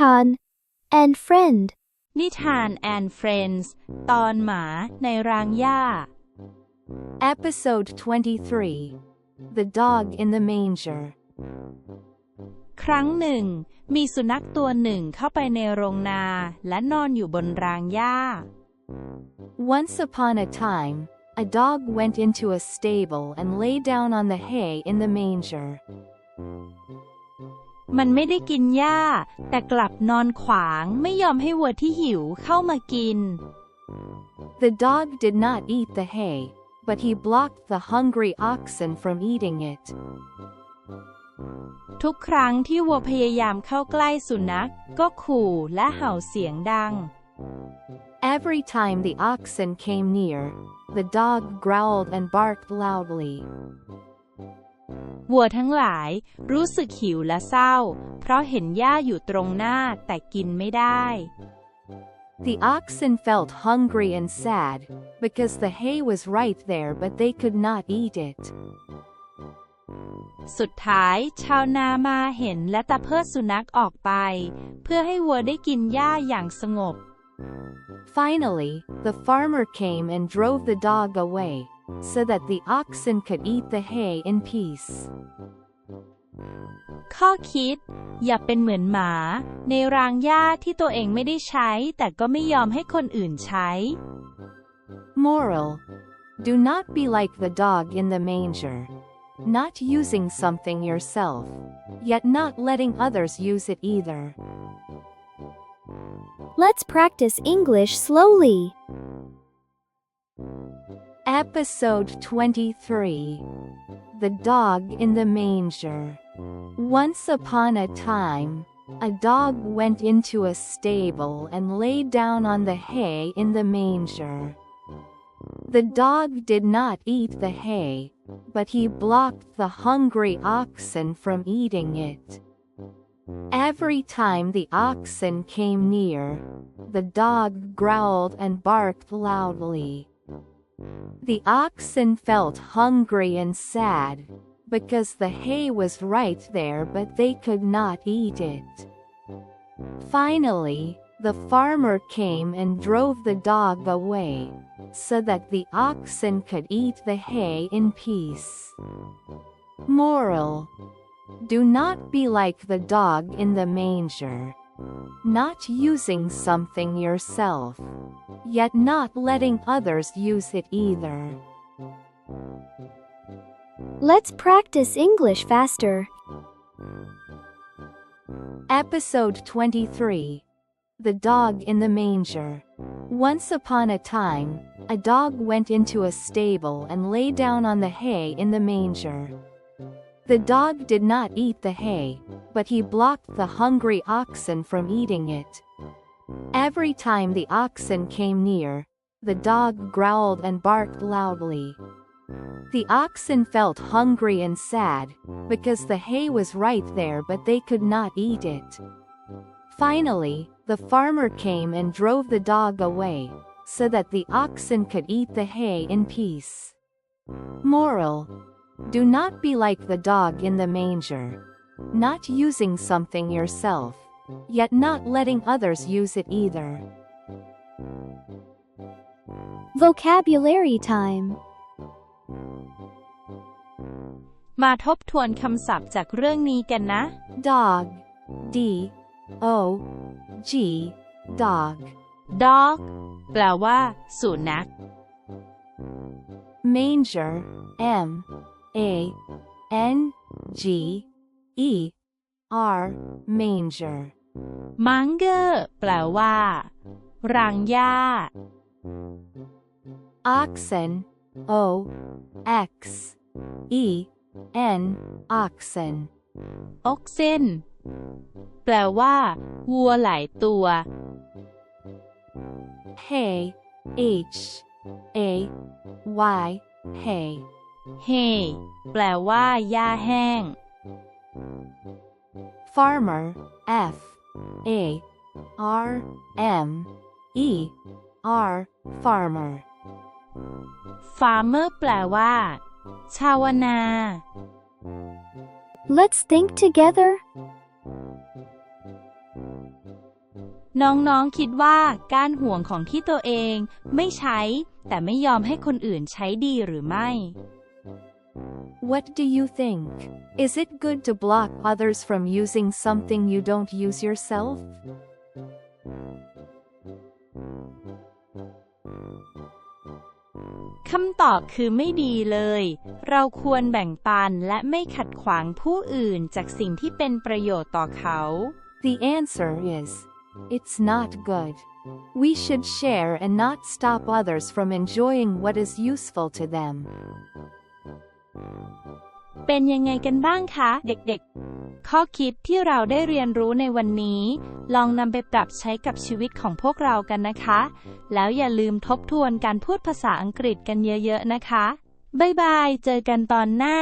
Nitan and Friend นิทาน and Friends ตอนหมาในรางหญ้า Episode 23 The Dog in the Manger. ครั้งหนึ่ง มีสุนัขตัวหนึ่งเข้าไปในโรงนาและนอนอยู่บนรางหญ้า Once upon a time, a dog went into a stable and lay down on the hay in the manger. มันไม่ได้กินหญ้า แต่กลับนอนขวางไม่ยอมให้วัวที่หิวเข้ามากิน The dog did not eat the hay, but he blocked the hungry oxen from eating it. ทุกครั้งที่วัวพยายามเข้าใกล้สุนัขก็ขู่และเห่าเสียงดัง Every time the oxen came near, the dog growled and barked loudly. วัวทั้งหลายรู้สึกหิวและเศร้า เพราะเห็นหญ้าอยู่ตรงหน้าแต่กินไม่ได้ The oxen felt hungry and sad, because the hay was right there but they could not eat it. สุดท้ายชาวนามาเห็นและตะเพิดสุนัขออกไป เพื่อให้วัวได้กินหญ้าอย่างสงบ Finally, the farmer came and drove the dog away, so that the oxen could eat the hay in peace. ข้อคิด อย่าเป็นเหมือนหมา ในรางหญ้าที่ตัวเองไม่ได้ใช้ แต่ก็ไม่ยอมให้คนอื่นใช้ Moral Do not be like the dog in the manger. Not using something yourself, yet not letting others use it either. Let's practice English slowly. Episode 23 The Dog in the Manger. Once upon a time, a dog went into a stable and lay down on the hay in the manger. The dog did not eat the hay, but he blocked the hungry oxen from eating it. Every time the oxen came near, the dog growled and barked loudly. The oxen felt hungry and sad, because the hay was right there but they could not eat it. Finally, the farmer came and drove the dog away, so that the oxen could eat the hay in peace. Moral Do not be like the dog in the manger. Not using something yourself, yet not letting others use it either. Let's practice English faster. Episode 23 The Dog in the Manger. Once upon a time, a dog went into a stable and lay down on the hay in the manger. The dog did not eat the hay, but he blocked the hungry oxen from eating it. Every time the oxen came near, the dog growled and barked loudly. The oxen felt hungry and sad, because the hay was right there but they could not eat it. Finally, the farmer came and drove the dog away, so that the oxen could eat the hay in peace. Moral Do not be like the dog in the manger. Not using something yourself, yet not letting others use it either. Vocabulary time. มาทบทวนคำศัพท์จากเรื่องนี้กันนะ Dog. D. O. G. Dog. dog แปลว่า สุนัข Manger. M. A. N. G. E. R. Manger. Manger แปลว่ารางหญ้า Oxen. O. X. E. N. Oxen. oxen แปลว่า วัวหลายตัว Hay. H. A. Y. Hay. hay แปลว่าหญ้าแห้ง Farmer. F. A. R. M. E. R. Farmer. farmer แปลว่า ชาวนา Let's think together. น้องๆคิดว่าการห่วงของที่ตัวเองไม่ใช้ แต่ไม่ยอมให้คนอื่นใช้ดีหรือไม่ What do you think? Is it good to block others from using something you don't use yourself? คำตอบคือไม่ดีเลย เราควรแบ่งปันและไม่ขัดขวางผู้อื่นจากสิ่งที่เป็นประโยชน์ต่อเขา The answer is it's not good. We should share and not stop others from enjoying what is useful to them. เป็นยังไงกันบ้างคะเด็กๆ ข้อคิดที่เราได้เรียนรู้ในวันนี้ ลองนำไปปรับใช้กับชีวิตของพวกเรากันนะคะ แล้วอย่าลืมทบทวนการพูดภาษาอังกฤษกันเยอะๆนะคะ บ๊ายบาย เจอกันตอนหน้า